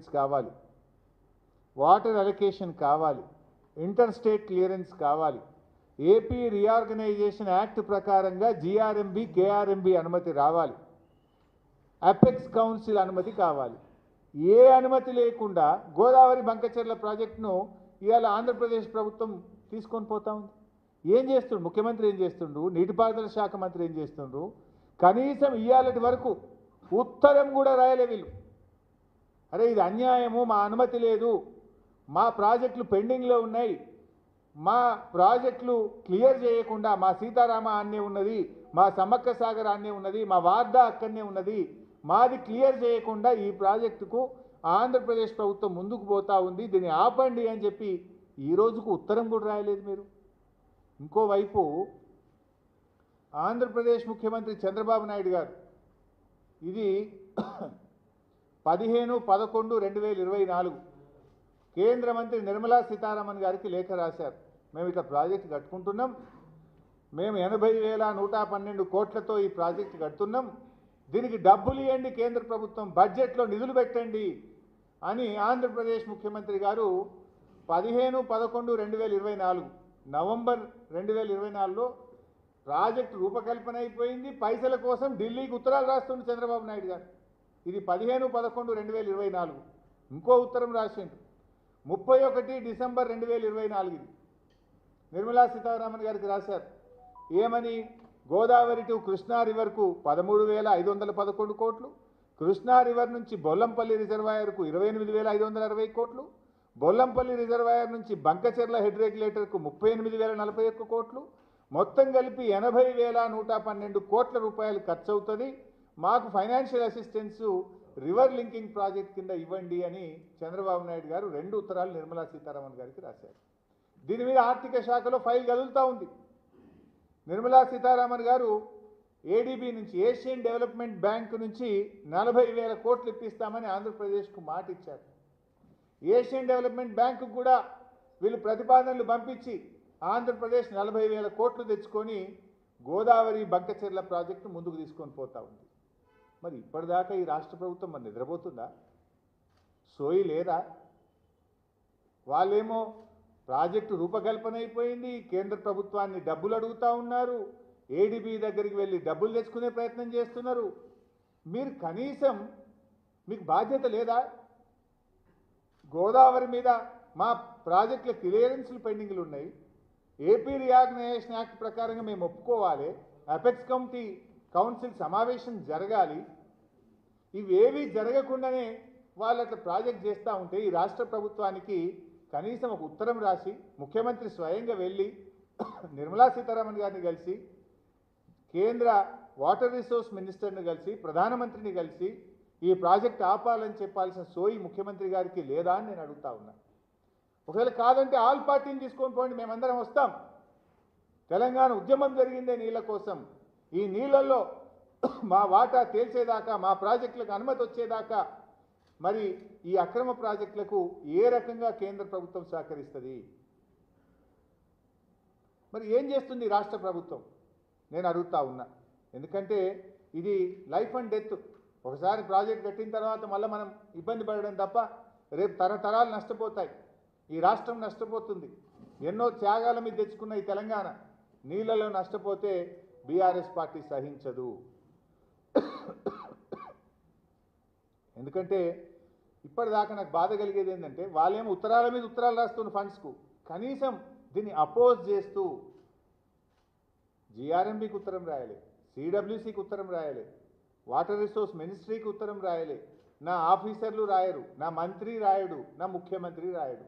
Clearance కావాలి. Water allocation కావాలి. Inter state clearance కావాలి ఏపీ రీఆర్గనైజేషన్ యాక్ట్ ప్రకారంగా జీఆర్ఎంబి కేఆర్ఎంబి అనుమతి రావాలి. అపెక్స్ కౌన్సిల్ అనుమతి కావాలి. ఏ అనుమతి లేకుండా గోదావరి బంకచెర్ల ప్రాజెక్టును ఇవాళ ఆంధ్రప్రదేశ్ ప్రభుత్వం తీసుకొని పోతా ఉంది. ఏం చేస్తుండు? ముఖ్యమంత్రి ఏం చేస్తుండు? నీటిపారుదల శాఖ మంత్రి ఏం చేస్తుండ్రు కనీసం ఇవాళటి వరకు ఉత్తరం కూడా రాయలే వీళ్ళు. అరే ఇది అన్యాయము మా అనుమతి లేదు. మా ప్రాజెక్టులు పెండింగ్లో ఉన్నాయి. మా ప్రాజెక్టులు క్లియర్ చేయకుండా మా సీతారామ అన్నే ఉన్నది మా సమ్మక్క సాగర్ అన్నే ఉన్నది మా వార్దా అక్కడనే ఉన్నది మాది క్లియర్ చేయకుండా ఈ ప్రాజెక్టుకు ఆంధ్రప్రదేశ్ ప్రభుత్వం ముందుకు పోతా ఉంది. దీన్ని ఆపండి అని చెప్పి ఈ రోజుకు ఉత్తరం కూడా రాయలేదు మీరు. ఇంకోవైపు ఆంధ్రప్రదేశ్ ముఖ్యమంత్రి చంద్రబాబు నాయుడు గారు ఇది పదిహేను పదకొండు రెండు వేల ఇరవై నాలుగు. కేంద్ర మంత్రి నిర్మలా సీతారామన్ గారికి లేఖ రాశారు. మేము ఇట్లా ప్రాజెక్ట్ కట్టుకుంటున్నాం. మేము ఎనభై వేల నూట పన్నెండు కోట్లతో ఈ ప్రాజెక్ట్ కడుతున్నాం. దీనికి డబ్బులు ఇవ్వండి కేంద్ర ప్రభుత్వం బడ్జెట్లో నిధులు పెట్టండి అని ఆంధ్రప్రదేశ్ ముఖ్యమంత్రి గారు పదిహేను పదకొండు రెండు వేల ఇరవై నాలుగు నవంబర్ రెండు వేల ఇరవై నాలుగులో ప్రాజెక్టు రూపకల్పన అయిపోయింది. పైసల కోసం ఢిల్లీకి ఉత్తరాలు రాస్తుంది చంద్రబాబు నాయుడు గారు. ఇది పదిహేను పదకొండు రెండు వేల ఇరవై నాలుగు. ఇంకో ఉత్తరం రాసిండు. ముప్పై ఒకటి డిసెంబర్ రెండు వేల ఇరవై నాలుగు ఇది. నిర్మలా సీతారామన్ గారికి రాశారు. ఏమని? గోదావరి టు కృష్ణా రివర్కు పదమూడు వేల ఐదు వందల పదకొండు కోట్లు కృష్ణా రివర్ నుంచి బొల్లంపల్లి రిజర్వాయర్కు ఇరవై ఎనిమిది వేల ఐదు వందల అరవై కోట్లు బొల్లంపల్లి రిజర్వాయర్ నుంచి బంకచెర్ల హెడ్ రెగ్యులేటర్కు ముప్పై ఎనిమిది వేల నలభై ఒక్క కోట్లు మొత్తం కలిపి ఎనభై వేల నూట పన్నెండు కోట్ల రూపాయలు ఖర్చు అవుతుంది మాకు financial assistance river linking project కింద ఇవ్వండి అని చంద్రబాబు నాయుడు గారు రెండు ఉత్తరాలు నిర్మలా సీతారామన్ గారికి రాశారు. దీని మీద ఆర్థిక శాఖలో ఫైల్ కదులుతూ ఉంది. నిర్మలా సీతారామన్ గారు ఏడీబీ నుంచి ఏషియన్ డెవలప్మెంట్ బ్యాంక్ నుంచి నలభై వేల కోట్లు ఇప్పిస్తామని ఆంధ్రప్రదేశ్కు మాట ఇచ్చారు ఏషియన్ డెవలప్మెంట్ బ్యాంకు కూడా వీళ్ళు ప్రతిపాదనలు పంపించి ఆంధ్రప్రదేశ్ నలభై వేల కోట్లు తెచ్చుకొని గోదావరి బంకచెర్ల ప్రాజెక్టు ముందుకు తీసుకొని పోతా ఉంది. మరి ఇప్పటిదాకా ఈ రాష్ట్ర ప్రభుత్వం మరి నిద్రపోతుందా? సోయి లేదా? వాళ్ళేమో ప్రాజెక్టు రూపకల్పన అయిపోయింది కేంద్ర ప్రభుత్వాన్ని డబ్బులు అడుగుతా ఉన్నారు ఏడీబీ దగ్గరికి వెళ్ళి డబ్బులు తెచ్చుకునే ప్రయత్నం చేస్తున్నారు. మీరు కనీసం మీకు బాధ్యత లేదా? గోదావరి మీద మా ప్రాజెక్టుల క్లియరెన్స్లు పెండింగ్లు ఉన్నాయి. ఏపీ రియాగ్నైజేషన్ యాక్ట్ ప్రకారంగా మేము ఒప్పుకోవాలి. అపెక్స్ కమిటీ కౌన్సిల్ సమావేశం జరగాలి. ఇవేవి జరగకుండానే వాళ్ళు అట్లా ప్రాజెక్ట్ చేస్తూ ఉంటే ఈ రాష్ట్ర ప్రభుత్వానికి కనీసం ఒక ఉత్తరం రాసి ముఖ్యమంత్రి స్వయంగా వెళ్ళి నిర్మలా సీతారామన్ గారిని కలిసి కేంద్ర వాటర్ రిసోర్స్ మినిస్టర్ని కలిసి ప్రధానమంత్రిని కలిసి ఈ ప్రాజెక్ట్ ఆపాలని చెప్పాల్సిన సోయి ముఖ్యమంత్రి గారికి లేదా అని నేను అడుగుతా ఉన్నా. ఒకవేళ కాదంటే ఆల్ పార్టీని తీసుకొని పోండి మేమందరం వస్తాం. తెలంగాణ ఉద్యమం జరిగిందే నీళ్ళ కోసం. ఈ నీళ్ళల్లో మా వాటా తేల్చేదాకా మా ప్రాజెక్టులకు అనుమతి వచ్చేదాకా మరి ఈ అక్రమ ప్రాజెక్టులకు ఏ రకంగా కేంద్ర ప్రభుత్వం సహకరిస్తుంది? మరి ఏం చేస్తుంది రాష్ట్ర ప్రభుత్వం? నేను అడుగుతా ఉన్నా. ఎందుకంటే ఇది లైఫ్ అండ్ డెత్. ఒకసారి ప్రాజెక్ట్ కట్టిన తర్వాత మళ్ళీ మనం ఇబ్బంది పడడం తప్ప రేపు తరతరాలు నష్టపోతాయి. ఈ రాష్ట్రం నష్టపోతుంది. ఎన్నో త్యాగాల మీద తెచ్చుకున్న ఈ తెలంగాణ నీళ్ళలో నష్టపోతే బీఆర్ఎస్ పార్టీ సహించదు. ఎందుకంటే ఇప్పటిదాకా నాకు బాధ కలిగేది ఏంటంటే వాళ్ళేమో ఉత్తరాల మీద ఉత్తరాలు రాస్తున్న ఫండ్స్కు కనీసం దీన్ని అపోజ్ చేస్తూ జిఆర్ఎంబీకి ఉత్తరం రాయలే సిడబ్ల్యూసికి ఉత్తరం రాయాలి వాటర్ రిసోర్స్ మినిస్ట్రీకి ఉత్తరం రాయాలి. నా ఆఫీసర్లు రాయరు నా మంత్రి రాయడు నా ముఖ్యమంత్రి రాయడు.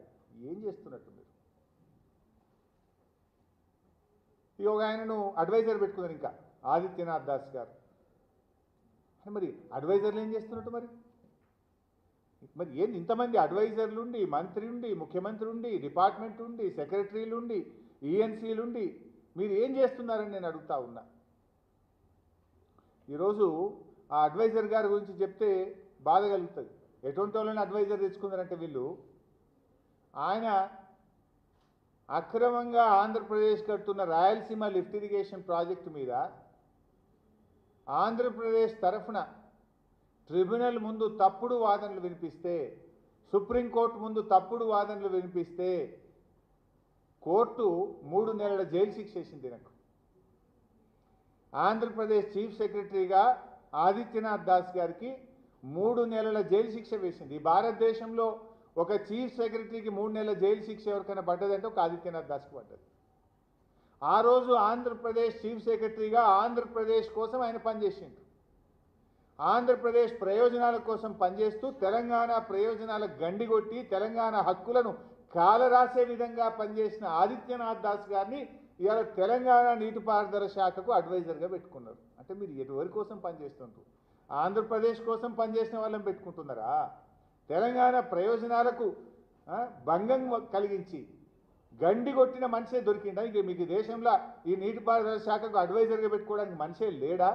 ఏం చేస్తున్నట్టు ఈ ఒక ఆయనను అడ్వైజర్ పెట్టుకున్నారు ఇంకా. ఆదిత్యనాథ్ దాస్ గారు. మరి అడ్వైజర్లు ఏం చేస్తున్నట్టు మరి? మరి ఏంది ఇంతమంది అడ్వైజర్లు ఉండి మంత్రి ఉండి ముఖ్యమంత్రి ఉండి డిపార్ట్మెంట్ ఉండి సెక్రటరీలు ఉండి ఈఎన్సీలు ఉండి మీరు ఏం చేస్తున్నారని నేను అడుగుతా ఉన్నా. ఈరోజు ఆ అడ్వైజర్ గారి గురించి చెప్తే బాధ కలుగుతుంది. ఎటువంటి వాళ్ళని అడ్వైజర్ తెచ్చుకున్నారంటే వీళ్ళు? ఆయన అక్రమంగా ఆంధ్రప్రదేశ్ కడుతున్న రాయలసీమ లిఫ్ట్ ఇరిగేషన్ ప్రాజెక్టు మీద ఆంధ్రప్రదేశ్ తరఫున ట్రిబ్యునల్ ముందు తప్పుడు వాదనలు వినిపిస్తే సుప్రీంకోర్టు ముందు తప్పుడు వాదనలు వినిపిస్తే కోర్టు మూడు నెలల జైలు శిక్ష వేసింది నాకు ఆంధ్రప్రదేశ్ చీఫ్ సెక్రటరీగా ఆదిత్యనాథ్ దాస్ గారికి మూడు నెలల జైలు శిక్ష వేసింది. భారతదేశంలో ఒక చీఫ్ సెక్రటరీకి మూడు నెలల జైలు శిక్ష ఎవరికైనా పడ్డదంటే ఒక ఆదిత్యనాథ్ దాస్కి పడ్డది. ఆ రోజు ఆంధ్రప్రదేశ్ చీఫ్ సెక్రటరీగా ఆంధ్రప్రదేశ్ కోసం ఆయన పనిచేసిండు. ఆంధ్రప్రదేశ్ ప్రయోజనాల కోసం పనిచేస్తూ తెలంగాణ ప్రయోజనాల గండిగొట్టి తెలంగాణ హక్కులను కాలరాసే విధంగా పనిచేసిన ఆదిత్యనాథ్ దాస్ గారిని ఇవాళ తెలంగాణ నీటిపారుదల శాఖకు అడ్వైజర్గా పెట్టుకున్నారు. అంటే మీరు ఎటువరి కోసం పనిచేస్తుంటారు ఆంధ్రప్రదేశ్ కోసం పనిచేసిన వాళ్ళని పెట్టుకుంటున్నారా? తెలంగాణ ప్రయోజనాలకు భంగం కలిగించి గండి కొట్టిన మనిషే దొరికిందా ఇంక మీకు దేశంలో ఈ నీటిపారుదల శాఖకు అడ్వైజర్గా పెట్టుకోవడానికి మనిషే లేడా?